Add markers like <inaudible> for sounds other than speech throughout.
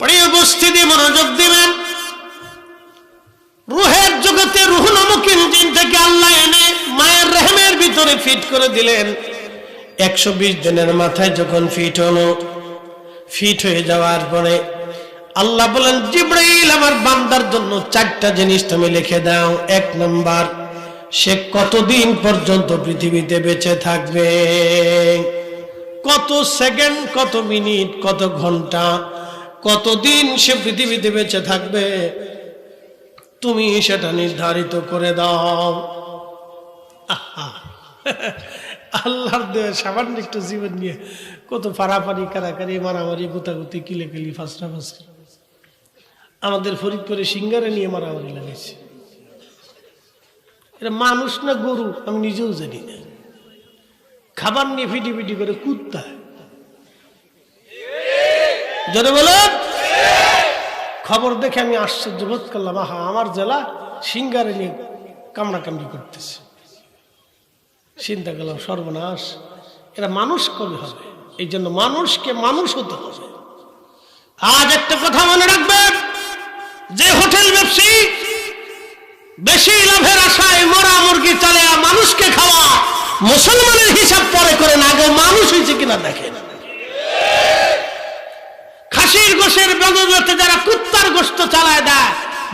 প্রিয় উপস্থিতি মনোযোগ দিবেন। রুহের জগতে রুহ নামক ইঞ্জিন থেকে আল্লাহ এনে মায়ের রেহমের ভিতরে ফিট করে দিলেন। একশো দিনের মাথায় যখন ফিট হলো ফিট হয়ে যাওয়ার পরে আল্লাহ বলেন, জিব্রাইল, আমার বান্দার জন্য চারটা জিনিস তুমি লিখে দাও। এক নম্বর, সে কতদিন পর্যন্ত পৃথিবীতে বেঁচে থাকবে? কত সেকেন্ড, কত মিনিট, কত ঘণ্টা? কতদিন সে পৃথিবীতে বেঁচে থাকবে? তুমি সেটা নির্ধারিত করে দাও! আল্লাহর দেয়, সামান্য একটু জীবন নিয়ে কত পারাপারি কারাকারি, মারামারি, গুতাগুতি কিলে কিলি ফাঁসরা ফাঁসরা আমাদের ফরিদপুরে সিঙ্গারে নিয়ে মারামারি লাগাইছে এটা মানুষ না গরু, আমি নিজেও জানি না। খাবার নিয়ে ফিটি ফিটি করে কুত্তা যদি বলো খবর দেখে আমি আশ্চর্য বোধ করলাম, আহা, আমার জেলা সিঙ্গারে নিয়ে কামড়া কামড়ি করতেছে। চিন্তা করলাম, সর্বনাশ, এরা মানুষ কবে হবে? এই জন্য মানুষকে মানুষ হতে হবে। আজ একটা কথা মনে রাখবেন, যে হোটেল ব্যবসায়ী বেশি লাভের আশায় মরা মুরগি চালে মানুষকে খাওয়া মুসলমানের হিসাব পরে করে না আগে মানুষ হয়েছে কিনা দেখেন। খাসির গোশের বদলতে যারা কুত্তার গোস্ত চালায় দেয়,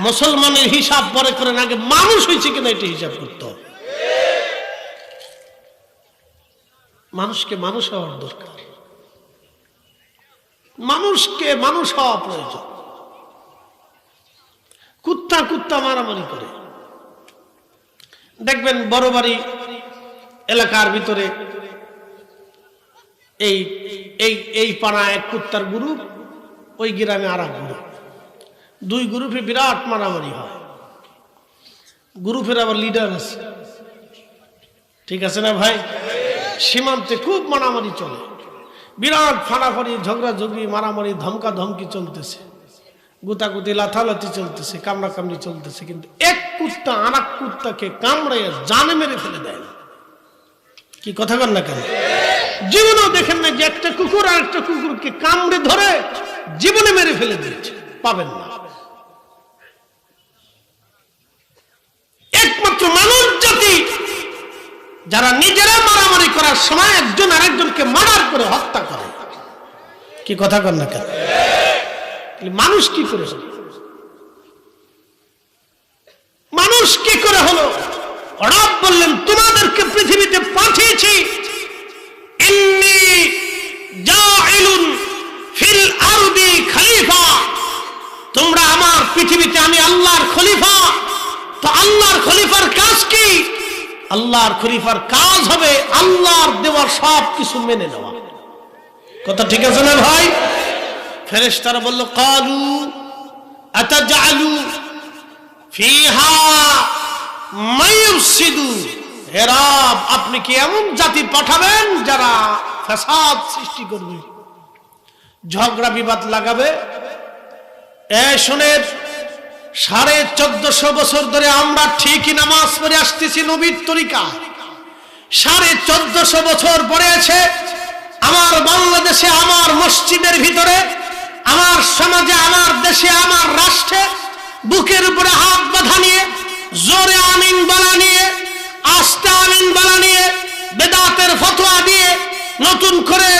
মুসলমানের হিসাব পরে করে আগে মানুষ হয়েছে কিনা এটা হিসাব করতে। মানুষকে মানুষ হওয়ার দরকার। মানুষকে মানুষ হওয়া প্রয়োজন। কুত্তা কুত্তা মারামারি করে। দেখবেন বড় বাড়ি এলাকার ভিতরে এই এই এই পাড়া এক কুত্তার গ্রুপ ওই গ্রামে আর এক গ্রুপ। দুই গ্রুপে বিরাট মারামারি হয়। গ্রুপের আবার লিডার আছে। ঠিক আছে না ভাই? সীমান্তে খুব মারামারি চলে। বিরাট ফাড়াফাড়ি ঝগড়াঝগড়ি, মারামারি ধমকা ধমকি চলতেছে। গুতাগুতি, লাথালাথি চলতেছে কামড়া কামড়ি চলতেছে, কিন্তু এক কুত্তা আর এক কুত্তাকে কামড়াইয়া জানে মেরে ফেলে দেয় না। কি কথা কর না কেন? জীবনেও দেখেন না যে একটা কুকুর আর একটা কুকুরকে কামড়ে ধরে। জীবনে মেরে ফেলে দিয়েছে। পাবেন না। একমাত্র মানুষ জাতি, যারা নিজেরা মারামারি করার সময় একজন আরেকজনকে মারার করে হত্যা করে। কি কথা কর না মানুষ কি করে মানুষ কি করে হলো? রব বললেন, তোমাদেরকে পৃথিবীতে পাঠিয়েছি। পৃথিবীতে আমি আল্লাহর খলিফা। তো আল্লাহর খলিফার কাজ কি? আল্লাহর খলিফার কাজ হবে আল্লাহর দেওয়ার সব কিছু মেনে নেওয়া। কথা ঠিক আছে না ভাই? ফেরেশতারা বলল, কালু আতাজালু ফিহা মায়ুসিদু আপনি কি এমন জাতি পাঠাবেন যারা ফাসাদ সৃষ্টি করবে, ঝগড়া বিবাদ লাগাবে? এ শোনের সাড়ে চোদ্দশো বছর ধরে আমরা ঠিকই নামাজ পড়ে আসতেছি নবীর তরিকা সাড়ে চোদ্দশো বছর পরে আছে, আমার বাংলাদেশে, আমার মসজিদের ভিতরে, আমার সমাজে, আমার দেশে, আমার রাষ্ট্রে বুকের উপরে হাত বাঁধা নিয়ে, জোরে আমিন বলা নিয়ে, আস্তে আমিন বলা নিয়ে বেদাতের ফতোয়া দিয়ে নতুন করে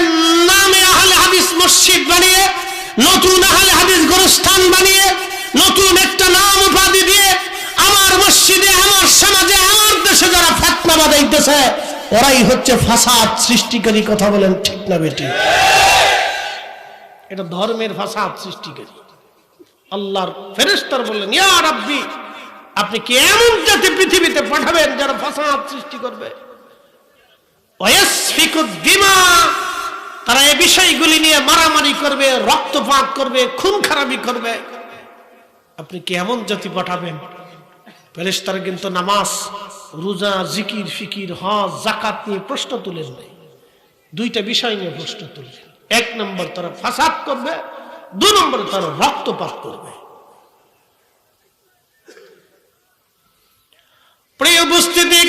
নামে আহলে হাদিস মসজিদ বানিয়ে নতুন আহলে হাদিস গোরস্থান বানিয়ে, নতুন একটা নাম উপাধি দিয়ে আমার মসজিদে, আমার সমাজে, আমার দেশে যারা ফেতনা বাদাইতেছে ওরাই হচ্ছে ফাসাদ সৃষ্টিকারী কথা বলেন ঠিক না বেটি? এটা ধর্মের ফাসাদ সৃষ্টিকারী। আল্লাহর ফেরেস্তার বললেন, ইয়া রাব্বি, আপনি কি এমন জাতি পৃথিবীতে পাঠাবেন যারা ফাসাদ সৃষ্টি করবে? ওয়াসফিকুদ দিমা তারা এই বিষয়গুলি নিয়ে মারামারি করবে, রক্তপাত করবে, খুন খারাপি করবে। আপনি কি এমন জাতি পাঠাবেন? ফেরেস্তারা কিন্তু নামাজ, রোজা, জিকির, ফিকির, হজ জাকাত নিয়ে প্রশ্ন তুলেন নাই। দুইটা বিষয় নিয়ে প্রশ্ন তুললেন এক নম্বর তারা ফাসাদ করবে, দু নম্বর তারা রক্তপাত করবে। প্রিয় উপস্থিতি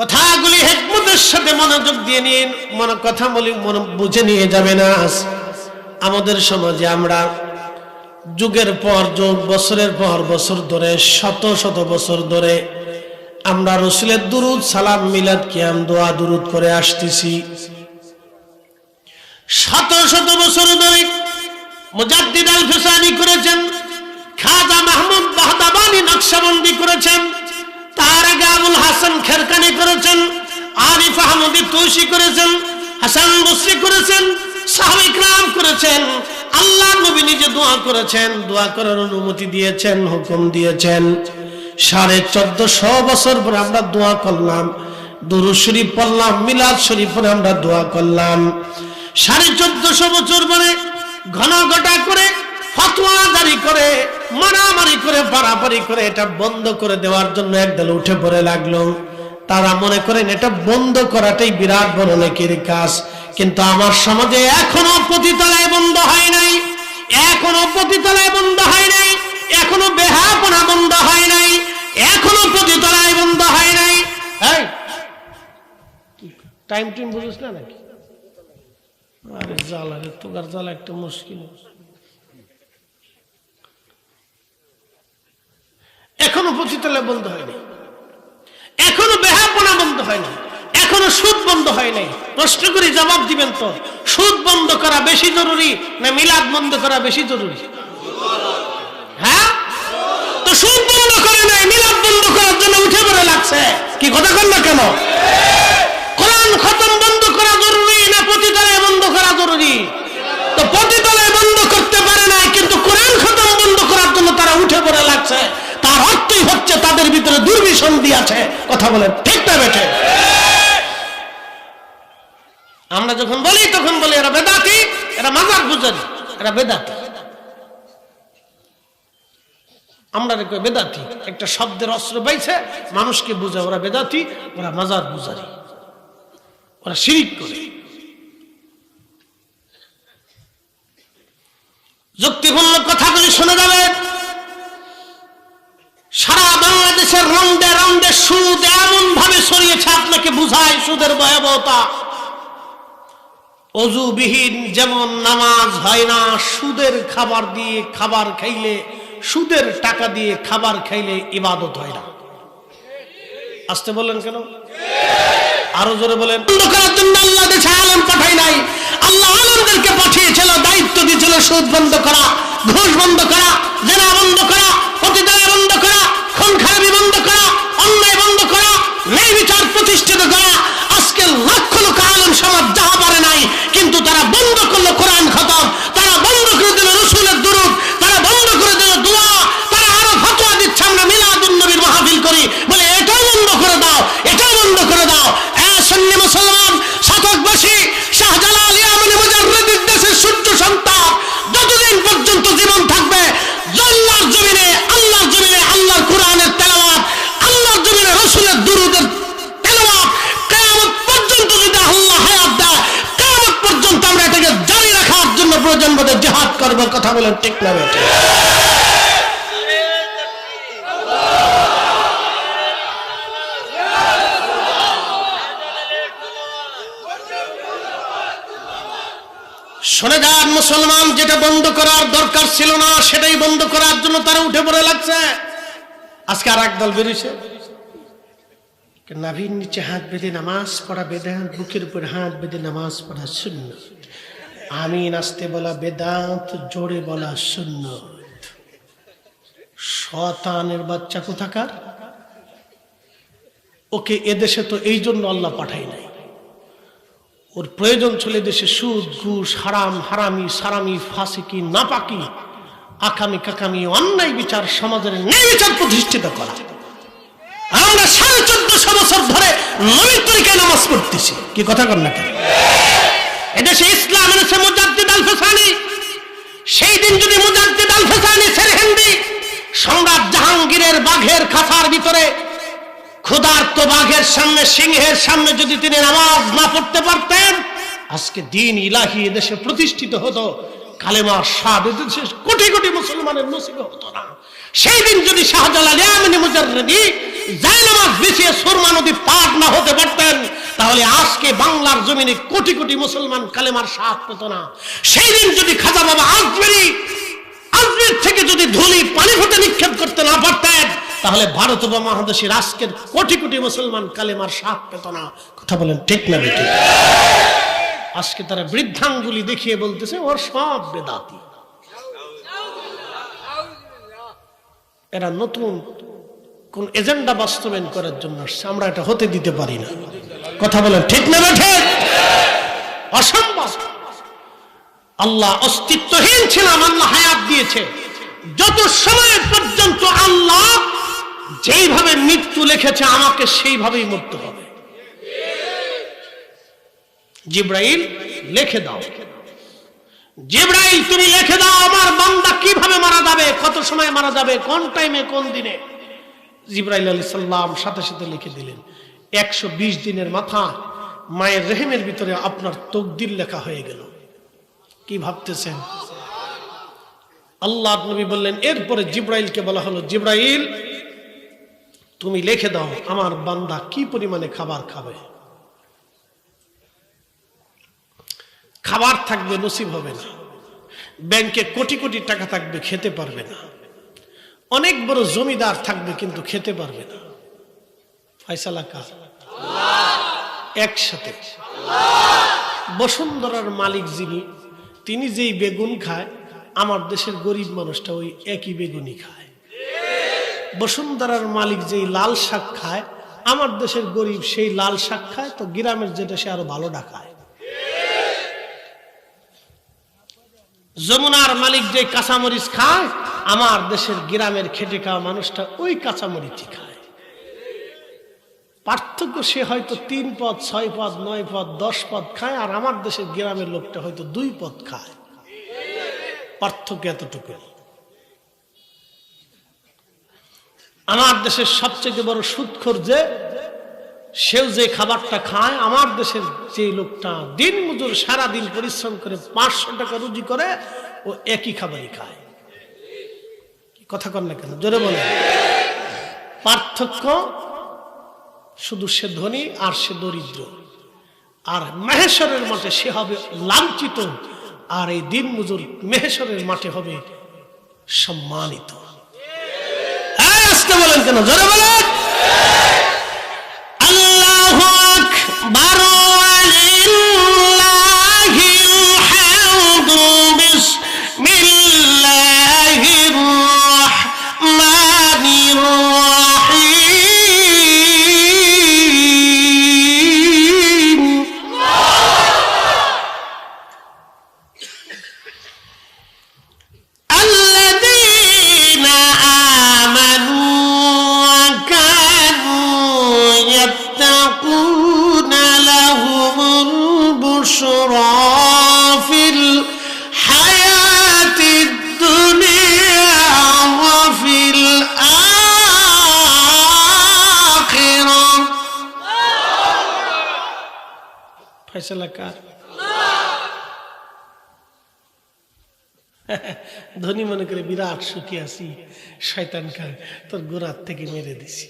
কথাগুলি হেকমতের সাথে মনোযোগ দিয়ে নিয়ে মনে কথা বলি, মনে বুঝে নিয়ে যাবে না। আমাদের সমাজে আমরা যুগের পর যুগ, বছরের পর বছর ধরে, শত শত বছর ধরে আমরা রসুলের দুরুদ সালাম মিলাদ, কিয়াম, দোয়া, দুরুদ করে আসতেছি। শত শত বছর ধরে মুজাদ্দিদ আল ফিসানি করেছেন, খাজা মাহমুদ বাহদাবানি নকশবন্দি করেছেন তার আগে আবুল হাসান খেরকানি করেছেন আরিফ আহমদি তুষি করেছেন, হাসান বসরি করেছেন সাহাবিক রাম করেছেন। আল্লাহ নবী নিজে দোয়া করেছেন, দোয়া করার অনুমতি দিয়েছেন, হুকুম দিয়েছেন। সাড়ে চোদ্দশো বছর পরে আমরা দোয়া করলাম দুরু শরীফ পড়লাম, মিলাদ শরীফ পরে আমরা দোয়া করলাম। সাড়ে চোদ্দশো বছর পরে ঘন ঘটা করে ফতোয়া করে, মারামারি করে পারাপারি করে এটা বন্ধ করে দেওয়ার জন্য একদল উঠে পড়ে লাগল। তারা মনে করেন এটা বন্ধ করাটাই বিরাট বড় নেকির কাজ। কিন্তু আমার সমাজে এখনও পতিতলায় বন্ধ হয় নাই, এখনও পতিতলায় বন্ধ হয় নাই, এখনও বেহাপনা বন্ধ হয় নাই, এখনও পতিতলায় বন্ধ হয় নাই। টাইম টিম বুঝিস না নাকি? আরে জ্বালা তোকার জ্বালা একটা মুশকিল। এখনও পতিতলায় বন্ধ হয়নি এখনও বেহাপনা বন্ধ হয়নি এখনও সুদ বন্ধ হয় নাই। প্রশ্ন করি, জবাব দিবেন তো? সুদ বন্ধ করা বেশি জরুরি না মিলাদ বন্ধ করা বেশি জরুরি? হ্যাঁ? তো সুদ বন্ধ করে নাই, মিলাদ বন্ধ করার জন্য উঠে পড়ে লাগছে। কি কথা কর না কেন? কোরআন খতম বন্ধ করা জরুরি না পতিতলায় বন্ধ করা জরুরি? তো পতিতলায় বন্ধ করতে পারে না কিন্তু কোরআন খতম বন্ধ করার জন্য তারা উঠে পড়ে লাগছে। অর্থই হচ্ছে তাদের ভিতরে কথা বলেন, ঠিক না বেঠে? আমরা যখন বলি, তখন বলি, এরা বেদাতি, এরা মাজার এরা বেদাতি। আমরা বেদাতি, একটা শব্দের অস্ত্র পাইছে মানুষকে বুঝে ওরা বেদাতি, ওরা মাজার গুজারি ওরা শিরিক করে। সুদ এমন ভাবে সরিয়েছে আপনাকে বুঝায় সুদের ভয়াবহতা। অজুবিহীন যেমন নামাজ হয় না, সুদের খাবার দিয়ে খাবার খাইলে, সুদের টাকা দিয়ে খাবার খাইলে ইবাদত হয় না। আসতে বললেন কেন? আরও জোরে বলেন। করার জন্য আল্লাহ দেশে আলম পাঠাই নাই। আল্লাহ আলমদেরকে পাঠিয়েছিল, দায়িত্ব দিয়েছিল সুদ বন্ধ করা, ঘুষ বন্ধ করা, জেনা বন্ধ করা প্রতিদায় বন্ধ করা। বোধে জিহাদ করব, কথা বলেন, ঠিক না শুনে যান, মুসলমান, যেটা বন্ধ করার দরকার ছিল না, সেটাই বন্ধ করার জন্য তারা উঠে পড়ে লাগছে। আজকে আর একদল বেরিয়েছে। নাভির নিচে হাত বেঁধে নামাজ পড়া বেদান্ত বুকের উপর হাত বেঁধে নামাজ পড়া শূন্য আমি আসতে বলা বেদান্ত, জোরে বলা শূন্য শতানের বাচ্চা কোথাকার? ওকে এদেশে তো এই জন্য আল্লাহ পাঠাই নাই। ওর প্রয়োজন ছিল দেশে সুদ, ঘুষ, হারাম, হারামি, সারামি, ফাসিকি, নাপাকি, আকামি, কাকামি, অন্যায় বিচার, সমাজের ন্যায় বিচার প্রতিষ্ঠিত করা। আমরা সাড়ে চোদ্দশো বছর ধরে নবীর তরিকায় নামাজ পড়তেছি। কি কথা কর না কেন? এদেশে ইসলাম এনেছে মুজাদ্দিদ আল ফেসানি সেই দিন যদি মুজাদ্দিদ আল ফেসানি সেরহেন্দি সম্রাট জাহাঙ্গীরের বাঘের খাঁচার ভিতরে, ক্ষুধার্ত বাঘের সামনে, সিংহের সামনে যদি তিনি নামাজ না পড়তে পারতেন, আজকে দিন ইলাহি দেশে প্রতিষ্ঠিত হতো, কালেমার স্বাদ এদেশে কোটি কোটি মুসলমানের নসিব হতো না। সেই দিন যদি শাহজালাল ইয়ামিনী মুজাররদি জায়নামাজ বিছিয়ে সুরমা নদী পার না হতে পারতেন তাহলে আজকে বাংলার জমিনে কোটি কোটি মুসলমান কালেমার সাথ পেত না। সেই দিন যদি খাজা বাবা আজমেরি, আজমের থেকে যদি ধুলি পানি ফোটে নিক্ষেপ করতে না পারতেন, তাহলে ভারত উপমহাদেশের আজকের কোটি কোটি মুসলমান কালেমার সাথ পেত না। কথা বলেন ঠিক না বেটি আজকে তারা বৃদ্ধাঙ্গুলি দেখিয়ে বলতেছে, ওর সব বেদাতি। এরা নতুন কোন এজেন্ডা বাস্তবায়ন করার জন্য আসছে, আমরা এটা হতে দিতে পারি না। কথা বলেন, ঠিক না বেঠে অসম্ভব। আল্লাহ অস্তিত্বহীন ছিলাম, আল্লাহ হায়াত দিয়েছে। যত সময় পর্যন্ত আল্লাহ যেইভাবে মৃত্যু লিখেছে, আমাকে সেইভাবেই মরতে হবে। জিব্রাইল, লিখে দাও। জিব্রাইল, তুমি লিখে দাও, আমার বান্দা কীভাবে মারা যাবে, কত সময় মারা যাবে, কোন টাইমে কোন দিনে? জিব্রাইল আলী সাল্লাম সাথে সাথে লিখে দিলেন। একশো বিশ দিনের মাথা মায়ের রেহেমের ভিতরে আপনার তকদির লেখা হয়ে গেল। কি ভাবতেছেন? আল্লাহ নবী বললেন, এরপরে জিব্রাইলকে বলা হলো, জিব্রাইল, তুমি লিখে দাও, আমার বান্দা কি পরিমাণে খাবার খাবে? খাবার থাকবে, নসিব হবে না। ব্যাংকে কোটি কোটি টাকা থাকবে, খেতে পারবে না। অনেক বড় জমিদার থাকবে, কিন্তু খেতে পারবে না। ফয়সালা একসাথে। বসুন্ধরার মালিক যিনি, তিনি যেই বেগুন খায়, আমার দেশের গরিব মানুষটা ওই একই বেগুনই খায়। বসুন্ধরার মালিক যেই লাল শাক খায়, আমার দেশের গরিব সেই লাল শাক খায়, তো গ্রামের যেটা সে আরও ভালো ডাকায়। যমুনার মালিক যে কাঁচামরিচ খায়, আমার দেশের গ্রামের খেটে খাওয়া মানুষটা ওই কাঁচামরিচই খায়। পার্থক্য সে হয়তো তিন পদ, ছয় পদ, নয় পদ, দশ পদ খায়, আর আমার দেশের গ্রামের লোকটা হয়তো দুই পদ খায়। পার্থক্য এতটুকু। আমার দেশের সবচেয়ে বড় সুৎখর যে, সেও যে খাবারটা খায়, আমার দেশের যে লোকটা দিন মজুর সারা দিন পরিশ্রম করে পাঁচশো টাকা রুজি করে, ও একই খাবারই খায়। কথা কর না কেন? জোরে বলে পার্থক্য শুধু সে ধনী আর সে দরিদ্র। আর মেহেশ্বরের মাঠে সে হবে লাঞ্ছিত, আর এই দিন মজুর মেহেশ্বরের মাঠে হবে সম্মানিত। বলেন কেন? জোরে বলেন। আল্লাহ আকবার। <laughs> ধনী মনে করে বিরাট সুখী আছি, শয়তান কার তোর গোড়ার থেকে মেরে দিছি।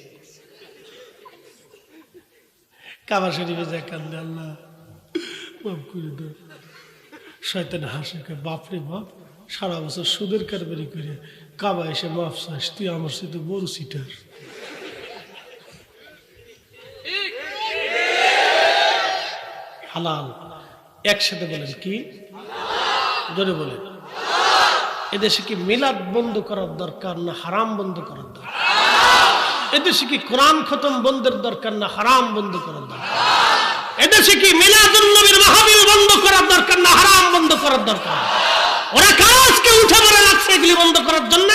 কাবা শরীফে যা কান্দে, আল্লাহ, মাফ করে শয়তান হাসে বাপরে বাপ সারা বছর সুদের কারবারি করে, কাবা এসে মাফ চাস, তুই আমার সাথে বড় সিটার হালাল। একসাথে বলেন কি? জোরে বলেন। এদেশে কি মিলাদ বন্ধ করার দরকার না হারাম বন্ধ করার দরকার? এদেশে কি কোরআন খতম বন্ধের দরকার না হারাম বন্ধ করার দরকার? এদেশে কি মিলাদুল নবীর মাহফিল বন্ধ করার দরকার না হারাম বন্ধ করার দরকার? ওরা কাজকে উঠে পড়ে লাগছে এগুলি বন্ধ করার জন্য?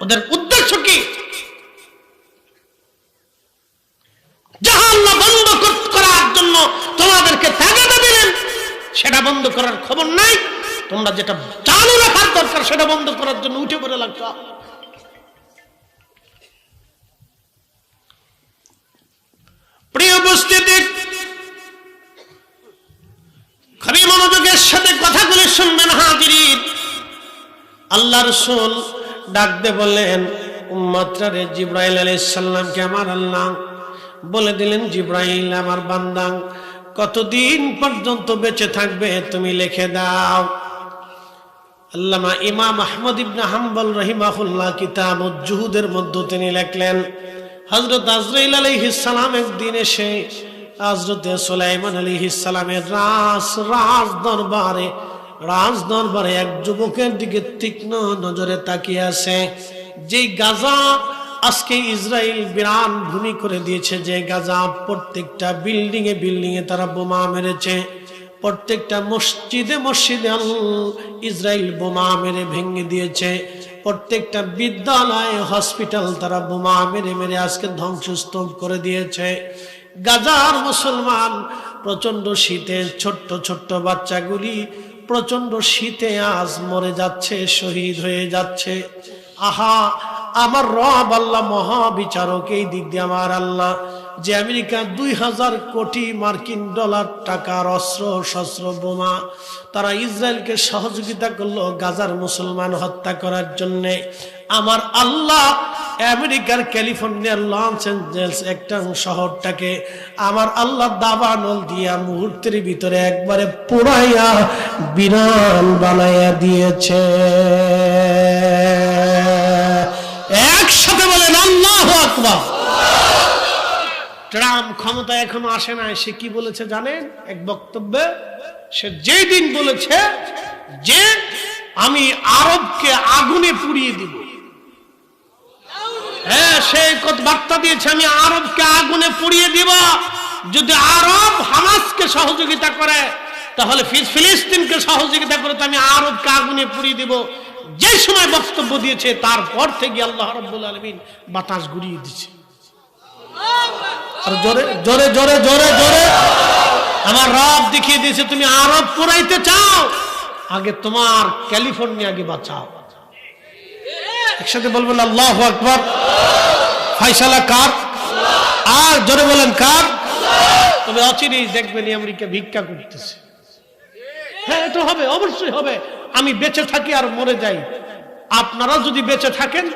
ওদের উদ্দেশ্য কি জাহান্নাম বন্ধ কর- করার জন্য তোমাদেরকে তাগাদা দিলেন সেটা বন্ধ করার খবর নাই। তোমরা যেটা চালু রাখার দরকার, সেটা বন্ধ করার জন্য উঠে পড়ে লাগছ। প্রিয় উপস্থিতি মনোযোগের সাথে কথাগুলি শুনবেন হাজির। আল্লাহ রসুল ডাকতে বললেন, উম্মাত্রারে জিব্রাইল আলাইহিস আমার আল্লাহ বলে দিলেন, জিব্রাইল আমার বান্দা। কতদিন পর্যন্ত বেঁচে থাকবে তুমি লিখে দাও। আল্লামা ইমাম আহমদ ইবনে হাম্বল রহিমাহুল্লাহ কিতাব জুহুদের মধ্যে তিনি লিখলেন, হযরত আজরাইল আলাইহিস সালাম একদিন এসে হযরত সুলাইমান আলাইহিস সালামের রাজ রাজ দরবারে রাজ দরবারে এক যুবকের দিকে তীক্ষ্ণ নজরে তাকিয়ে আছে। যেই গাজা আজকে ইসরায়েল বিরান ভূমি করে দিয়েছে যে গাজা প্রত্যেকটা বিল্ডিং এ বিল্ডিং এ তারা বোমা মেরেছে। প্রত্যেকটা মসজিদে মসজিদে ইসরায়েল বোমা মেরে ভেঙে দিয়েছে। প্রত্যেকটা বিদ্যালয় হসপিটাল তারা বোমা মেরে মেরে আজকে ধ্বংসস্তূপ করে দিয়েছে। গাজার মুসলমান প্রচণ্ড শীতে ছোট্ট ছোট্ট বাচ্চাগুলি প্রচণ্ড শীতে আজ মরে যাচ্ছে, শহীদ হয়ে যাচ্ছে। আহা আমার রব আল্লাহ মহাবিচারক, এই দিক দিয়ে আমার আল্লাহ, যে আমেরিকা দুই হাজার কোটি মার্কিন ডলার টাকার অস্ত্র শস্ত্র বোমা, তারা ইসরায়েলকে সহযোগিতা করল গাজার মুসলমান হত্যা করার জন্য। আমার আল্লাহ আমেরিকার ক্যালিফোর্নিয়ার লস অ্যাঞ্জেলস একটা শহরটাকে আমার আল্লাহ দাবানল দিয়া মুহূর্তের ভিতরে একবারে পোড়াইয়া বিরান বানাইয়া দিয়েছে। আকবার। ট্রাম্প ক্ষমতা এখনও আসে না সে কি বলেছে জানেন? এক বক্তব্যে, সে যেই দিন বলেছে যে আমি আরবকে আগুনে পুড়িয়ে দিব। হ্যাঁ সে বার্তা দিয়েছে, আমি আরবকে আগুনে পুড়িয়ে দিব। যদি আরব হামাসকে সহযোগিতা করে, তাহলে ফিলিস্তিনকে সহযোগিতা করে তো আমি আরবকে আগুনে পুড়িয়ে দিব। যে সময় বক্তব্য দিয়েছে, তারপর থেকে আল্লাহ রব্বুল আলমিন বাতাস ঘুরিয়ে দিচ্ছে আর জোরে জোরে জোরে জোরে আমার রব দেখিয়ে দিয়েছে, তুমি আরব পুরাইতে চাও, আগে তোমার বাঁচাও। একসাথে বলবেন, আল্লাহ আকবর। ফাইসালা কার? আর জোরে বলেন, কার? তবে অচিরেই দেখবেন আমেরিকা ভিক্ষা করতেছে। হ্যাঁ এটা হবে, অবশ্যই হবে। আমি বেঁচে থাকি আর মরে যাই। আপনারা যদি বেঁচে থাকেন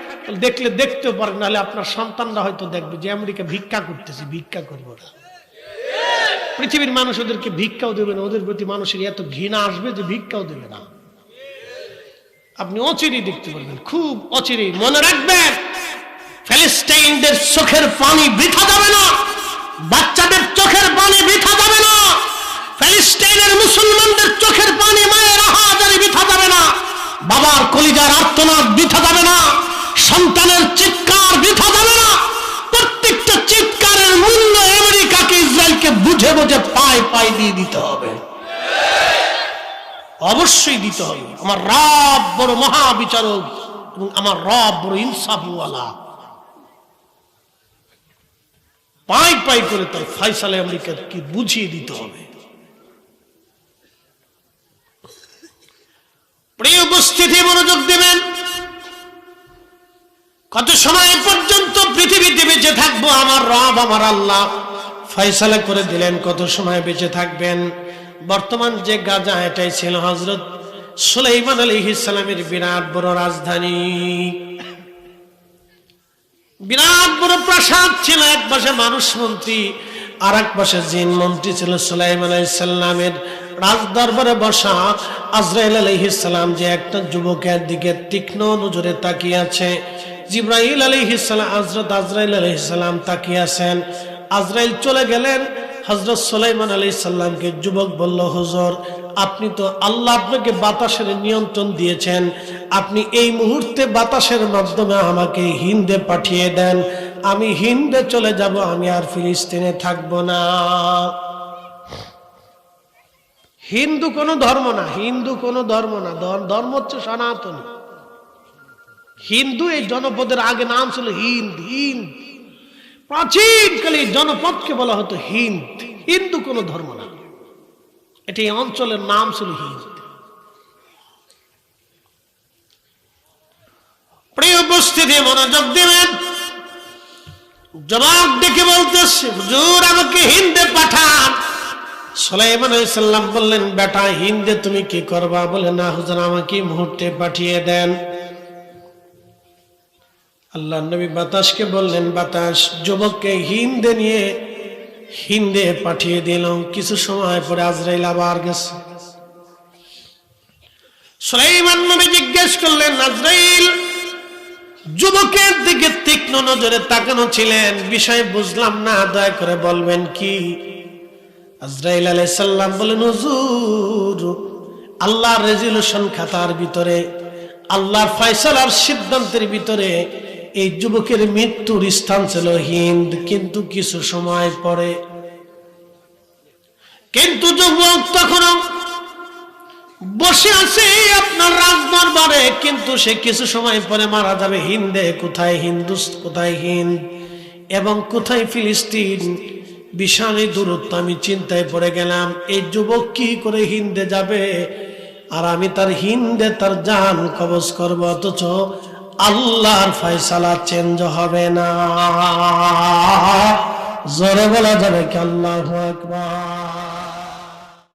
দেখলে দেখতেও পারেন নাহলে আপনার সন্তানরা হয়তো দেখবে যে আমেরিকা ভিক্ষা করতেছে, ভিক্ষা করব না। পৃথিবীর মানুষ ওদেরকে ভিক্ষাও দেবে না, ওদের প্রতি মানুষের এত ঘৃণা আসবে যে ভিক্ষাও দেবে না। আপনি অচিরেই দেখতে পারবেন, খুব অচিরেই। মনে রাখবেন ফিলিস্তাইনদের চোখের পানি বৃথা যাবে না, বাচ্চাদের চোখের পানি বৃথা যাবে না ফিলিস্তাইনের মুসলমানদের চোখের পানি মায়ের আহাজারি বৃথা যাবে না বাবার কলিজার আর্তনাদ বৃথা যাবে না, সন্তানের চিৎকার বৃথা যাবে না, প্রত্যেকটা চিৎকারের মূল্য আমেরিকাকে ইসরায়েলকে বুঝে বুঝে পায় পায় দিয়ে দিতে হবে। অবশ্যই দিতে হবে। আমার রব বড় মহাবিচারক এবং আমার রব বড় ইনসাফওয়ালা। পাই পাই করে তার ফাইসালে আমেরিকার কি বুঝিয়ে দিতে হবে। প্রিয় উপস্থিতি মনোযোগ দেবেন। কত সময় পর্যন্ত পৃথিবীতে বেঁচে থাকব? আমার রব, আমার আল্লাহ। ফয়সালা করে দিলেন, কত সময় বেঁচে থাকবেন? বর্তমান যে গাজা, এটাই ছিল হজরত সুলাইমান আলী ইসলামের বিরাট বড় রাজধানী। বিরাট বড় প্রাসাদ ছিল, এক পাশে মানুষ মন্ত্রী আর এক পাশে জিন মন্ত্রী ছিল সুলাইমান আলাইসাল্লামের রাজ দরবারে বসা আজরাইল আলাইহিসাল্লাম যে একটা যুবকের দিকে তীক্ষ্ণ নজরে তাকিয়ে আছে। জিব্রাইল আলাইহিসাল্লাম হজরত আজরাইল আলাইহিসাল্লাম তাকিয়ে আছেন। আজরাইল চলে গেলেন। হজরত সুলাইমান আলাইসাল্লামকে যুবক বলল, হুজুর, আপনি তো আল্লাহ আপনাকে বাতাসের নিয়ন্ত্রণ দিয়েছেন। আপনি এই মুহূর্তে বাতাসের মাধ্যমে আমাকে হিন্দে পাঠিয়ে দেন। আমি হিন্দে চলে যাব, আমি আর ফিলিস্তিনে থাকব না। হিন্দু কোনো ধর্ম না, হিন্দু কোনো ধর্ম না ধর্ম হচ্ছে সনাতনী। হিন্দু এই জনপদের আগে নাম ছিল হিন্দ হিন্দ। প্রাচীনকালে এই জনপদকে বলা হতো হিন্দ। হিন্দু কোনো ধর্ম না। এটি এই অঞ্চলের নাম ছিল হিন্দ। প্রিয় উপস্থিতি, মনোযোগ দিবেন। জবাব ডেকে বলতেছে হুজুর, আমাকে হিন্দে পাঠান। সুলাইমান সাল্লাম বললেন, বেটা, হিন্দে তুমি কি করবা? বলে, না, হুজুর, আমাকে মুহূর্তে পাঠিয়ে দেন। আল্লাহ নবী বাতাসকে বললেন, বাতাস, যুবককে হিন্দে নিয়ে হিন্দে পাঠিয়ে কিছু সময় পরে আজরাইল আবার গেছে। সুলাইমান নবী জিজ্ঞেস করলেন, আজরাইল, যুবকের দিকে তীক্ষ্ণ নজরে তাকানো ছিলেন? বিষয় বুঝলাম না, দয়া করে বলবেন কি? আজরাইল আলাই সাল্লাম বলেন আল্লাহর রেজুলেশন খাতার ভিতরে, আল্লাহর ফয়সালার সিদ্ধান্তের ভিতরে এই যুবকের মৃত্যুর স্থান ছিল হিন্দ। কিন্তু কিছু সময় পরে, কিন্তু যুবক তখনও বসে আছে আপনার রাজদরবারে, কিন্তু সে কিছু সময় পরে মারা যাবে হিন্দে। কোথায় হিন্দুস কোথায় হিন্দ? এবং কোথায় ফিলিস্তিন? বিশাল দূরত্ব আমি চিন্তায় পড়ে গেলাম, এই যুবক কি করে হিন্দে যাবে? আর আমি তার হিন্দে তার জান কবজ করব, অথচ আল্লাহর ফয়সালা চেঞ্জ হবে না। জোরে বলা যাবে কি আল্লাহ আকবার?